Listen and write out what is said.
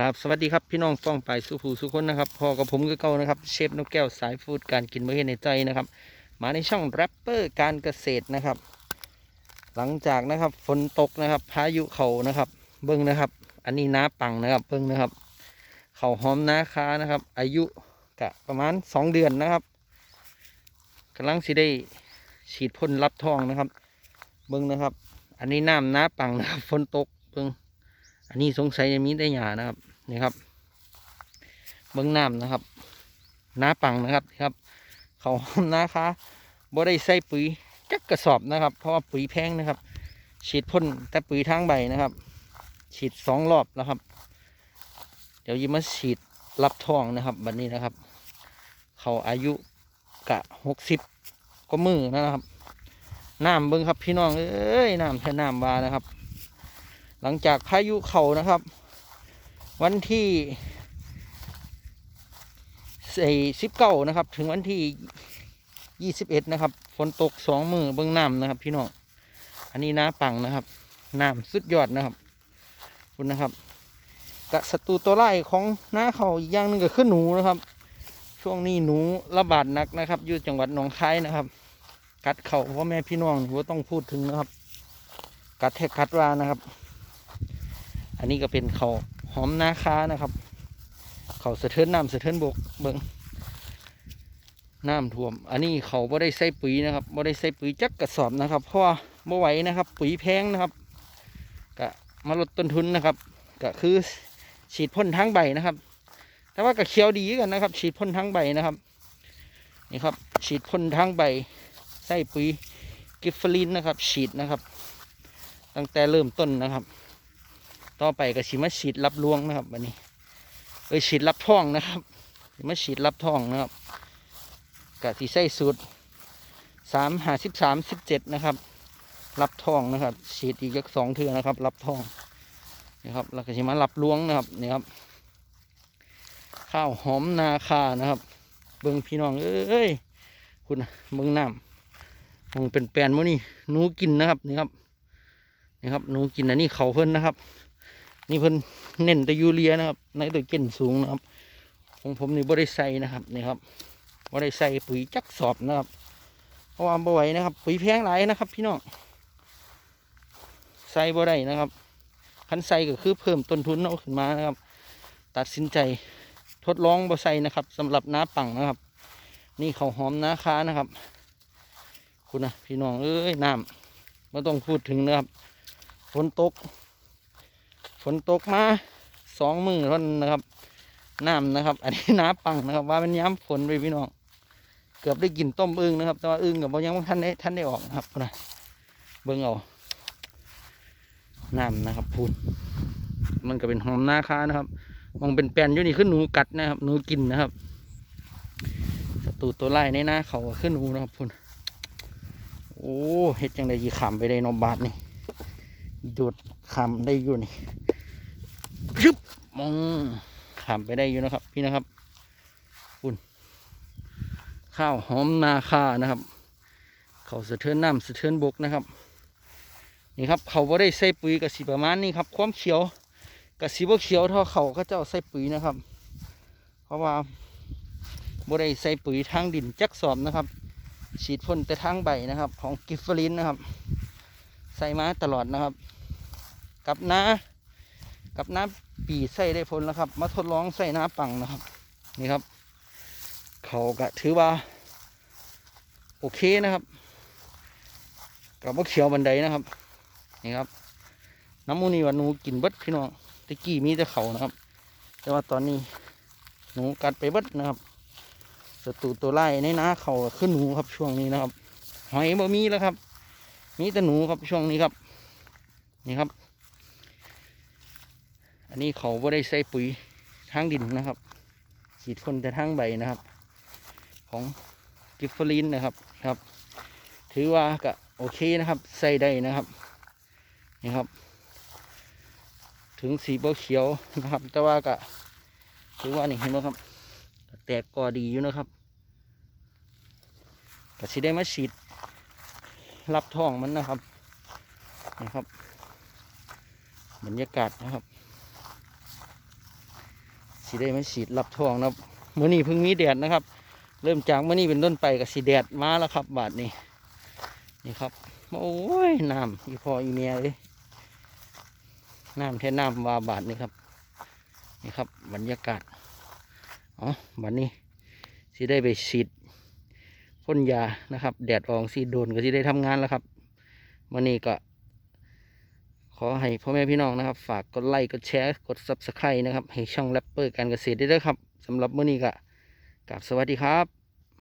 ครับสวัสดีครับพี่น้องฟ้องไปสุภูสุคนนะครับพอกับผมก็เก่านะครับเชฟนกแก้วสายฟูดการกินเมื่อเห็นในใจนะครับ มาในช่องแรปเปอร์การเกษตรนะครับ หลังจากนะครับฝนตกนะครับ พายุเขานะครับ เบิ้งนะครับ อันนี้น้าปังนะครับเบิ้งนะครับ เขาหอมนาคานะครับ อายุกะประมาณสองเดือนนะครับกำลังสิได้ฉีดพ่นรับทองนะครับ เบิ้งนะครับ อันนี้น้ำน้าปังนะครับฝนตกเบิ้ง อันนี้สงสัยจะมีได้หยานะครับนี่ครับ เบื้องน้ำนะครับน้าปังนะครับครับ เขาห้อมนะคะบ่ได้ใส่ปุ๋ยจักกระสอบนะครับ เพราะว่าปุ๋ยแพงนะครับ ฉีดพ่นแต่ปุ๋ยทางใบนะครับ ฉีดสองรอบแล้วครับ เดี๋ยวยิมาฉีดรับทองนะครับบัดนี้นะครับ เขาอายุกะหกสิบก็มือนะครับน้ำเบิ้งครับพี่น้องเอ้ยน้ำแท่น้ำวานะครับ หลังจากพายุเขานะครับ วันที่สี่สิบเก้านะครับ ถึงวันที่ยี่สิบเอ็ดนะครับ ฝนตกสองมือเบื้องน้ำนะครับ พี่น้อง อันนี้น้าปังนะครับน้ำสุดยอดนะครับคุณนะครับกะศัตรูตัวไล่ของน้าเขาอีกอย่างนึงก็คือหนูนะครับ ช่วงนี้หนูระบาดหนักนะครับอยู่จังหวัดหนองคายนะครับ กัดเข่าพ่อแม่พี่น้องว่าต้องพูดถึงนะครับ กัดแทกกัดว่านะครับ อันนี้ก็เป็นเขาหอมนาคานะครับ เขาสะเทินน้ำสะเทินบกเบิงน้ำท่วม อันนี้เขาบ่ได้ใส่ปุ๋ยนะครับบ่ได้ใส่ปุ๋ยจักกระสอบนะครับ เพราะว่าบ่ไหวนะครับ ปุ๋ยแพงนะครับก็มาลดต้นทุนนะครับ ก็คือฉีดพ่นทั้งใบนะครับ แต่ว่าก็เขียวดีกันนะครับ ฉีดพ่นทั้งใบนะครับนี่ครับ ฉีดพ่นทั้งใบใส่ปุ๋ยกิฟฟลินนะครับ ฉีดนะครับ ตั้งแต่เริ่มต้นนะครับ ต่อไปก็สิมาฉีดรับลวงนะครับวันนี้เอ้ยฉีดรับท้องนะครับสิมาฉีดรับท้องนะครับกะสิใส่สูตรสามหาสิบสามสิบเจ็ดนะครับ รับท้องนะครับฉีดอีกยักสองเทือนะครับ รับท้องนะครับแล้วก็สิมารับลวงนะครับนี่ครับ ข้าวหอมนาคานะครับ เบิ้งพี่น้องเอ้ยคุณเบิ้งน้ำมองเป็นแปลนมั้นี่หนูกินนะครับนี่ครับนี่ครับหนูกินอันนี้เขาเพิ่นนะครับ นี่เพิ่นเน้นแต่ยูเรียนะครับในตัวเก่นสูงนะครับ ของผมนี่บ่ได้ใส่นะครับนี่ครับบ่ได้ใส่ปุ๋ยจักสอบนะครับเพราะว่าบ่ไหวนะครับ ปุ๋ยแพงหลายนะครับ พี่น้องใส่บ่ได้นะครับคันใส่ก็คือเพิ่มต้นทุนเอาขึ้นมานะครับ ตัดสินใจทดลองบ่ใส่นะครับสำหรับน้าปังนะครับ นี่เขาหอมน้าค้านะครับ คุณนะพี่น้องเอ้ยน้ำไม่ต้องพูดถึงนะครับฝนตก ฝนตกมาสองมือท่านนะครับน้ำนะครับ อันนี้น้าปังนะครับ ว่ามันย้ำฝนไปพี่น้องเกือบได้กินต้มอึ่งนะครับ แต่ว่าอึ่งกับยังไม่ทันได้ทันได้ออกนะครับนะเบิ่งเอาน้ำนะครับพูนมันก็เป็นหอมนาคานะครับมองเป็นแปลนอยู่นี่ขึ้นหนูกัดนะครับ หนูกินนะครับศัตรูตัวไล่ในหน้าเขาขึ้นหนูนะครับพูนโอ้เฮ็ดจังไดยีขำไปได้นอบาทนี่ดูดขำได้อยู่นี่ มองขำไปได้อยู่นะครับ พี่นะครับคุณข้าวหอมนาคานะครับ เขาสะเทือนน้ำสะเทือนบกนะครับ นี่ครับ เขาบ่ได้ใส่ปุ๋ยกับสีประมาณนี้ครับ ความเขียวกับสีบ่เขียวเท่าเขาก็จะใส่ปุ๋ยนะครับ เพราะว่าบ่ได้ใส่ปุ๋ยทางดินจักสอบนะครับ ฉีดพ่นแต่ทางใบนะครับ ของกิฟฟอรินนะครับ ใส่มาตลอดนะครับ กับน้า กับน้ำปีใส่ได้ผลแล้วครับ มาทดลองใส่น้าปังนะครับ นี่ครับ เขาก็ถือว่า โอเคนะครับกับว่าเขียวบันไดนะครับ นี่ครับ น้ำมูนี่ว่าหนูกินเบิดพี่น้องตะกี้มีแต่เขานะครับ แต่ว่าตอนนี้หนูกัดไปเบิดนะครับศัตรูตัวไล่ในน้าเขาขึ้นหนูครับช่วงนี้นะครับ หอยบ่มีแล้วครับ มีแต่หนูครับช่วงนี้ครับ นี่ครับ อันนี้เขาบ่ได้ใส่ปุ๋ยทางดินนะครับ ฉีดคนแต่ทางใบนะครับ ของกิฟฟอรินนะครับครับ ถือว่าก็โอเคนะครับ ใส่ได้นะครับนี่ครับ ถึงสีเบเขียวนะครับ แต่ว่าก็ถือว่านี่เห็นไหมครับแตกกอดีอยู่นะครับก็สิได้มาฉีดรับท้องมันนะครับนะครับ บรรยากาศนะครับ สิได้มาฉีดรับทองนะครับมื้อนี้เพิ่งมีแดดนะครับ เริ่มจากเมื้อนี้เป็นต้นไปกับสีแดดมาแล้วครับ บาดนี้นี่ครับโอ้ยน้ำอีพออีเมียเลยน้ำแท่น้ำวาบาดนี่ครับนี่ครับ บรรยากาศอ๋อบัดนี้สิได้ไปฉีดพ่นยานะครับ แดดออกสีโดนก็สิได้ทำงานแล้วครับมื้อนี้ก็ ขอให้พ่อแม่พี่น้องนะครับ ฝากกดไลค์กดแชร์กดซับสไครต์นะครับ ให้ช่องแรปเปอร์การเกษตรได้ด้วยครับสำหรับมื้อนี้ก็กับสวัสดีครับ